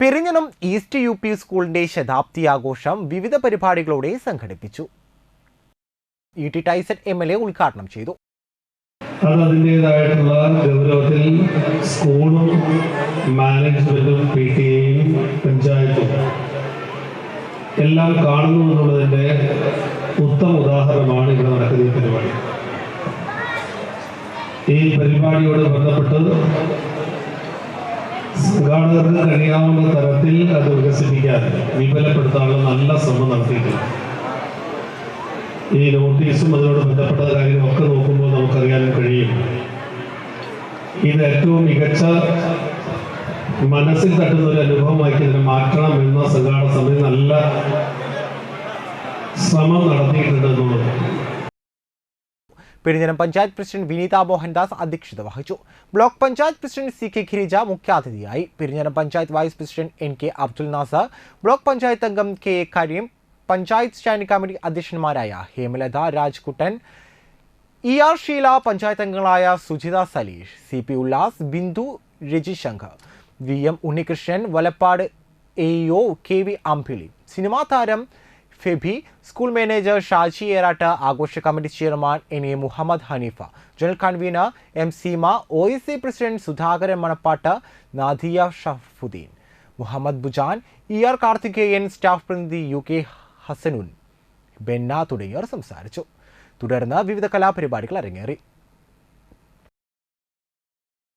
Perinjanam east U P സ്കൂളിന്റെ ശതാബ്ദി ആഘോഷം വിവിധ പരിപാടികളോടെ സംഘടിപ്പിച്ചു. ഉദ്ഘാടനം ചെയ്തു. മാനേജ്മെന്റും പഞ്ചായത്തും എല്ലാം കാണുന്നു എന്നുള്ളതിന്റെ ഉത്തമ ഉദാഹരണമാണ് ഇവിടെ നടക്കുന്ന ഈ പരിപാടി. ഈ പരിപാടിയോട് ബന്ധപ്പെട്ട് സംഘാടകർക്ക് കഴിയാവുന്ന തരത്തിൽ അത് വികസിപ്പിക്കാൻ വിപുലപ്പെടുത്താനുള്ള നല്ല ശ്രമം നടത്തിയിട്ടുണ്ട്. ഈ നോട്ടീസും അതിനോട് ബന്ധപ്പെട്ട കാര്യങ്ങളൊക്കെ നോക്കുമ്പോൾ നമുക്കറിയാൻ കഴിയും. ഇത് ഏറ്റവും മികച്ച മനസ്സിൽ തട്ടുന്ന ഒരു അനുഭവമാക്കി ഇതിനെ മാറ്റണം എന്ന സംഘാടന സമിതി നല്ല ശ്രമം നടത്തിയിട്ടുണ്ട് എന്നുള്ളത്. പെരിഞ്ഞനം പഞ്ചായത്ത് പ്രസിഡന്റ് വിനീത മോഹൻദാസ് അധ്യക്ഷത വഹിച്ചു. Block panchayat president C K Girija മുഖ്യാതിഥിയായി. Perinjanam panchayat vice president N K Abdul Nasar block panchayat അംഗം K A Kareem panchayat standing committee അധ്യക്ഷന്മാരായ Hemalatha Rajkuttan E R Sheela panchayat അംഗങ്ങളായ Sujitha Saleesh C P Ullas Bindu Rajishankar V M Unnikrishnan Valappad A O K V Ambili cinema താരം Febi school manager Shaji Eratta ആഘോഷ committee chairman N A Muhammad Haneefa general convener M Seema O A C president Sudhakaran Manappattu Nadia Shafuddin Muhammad Bujan E R Karthikeyan staff പ്രതിനിധി U K Hasanun Benna തുടങ്ങിയവർ സംസാരിച്ചു തുടർന്ന് വിവിധ കലാപരിപാടികൾ അരങ്ങേറി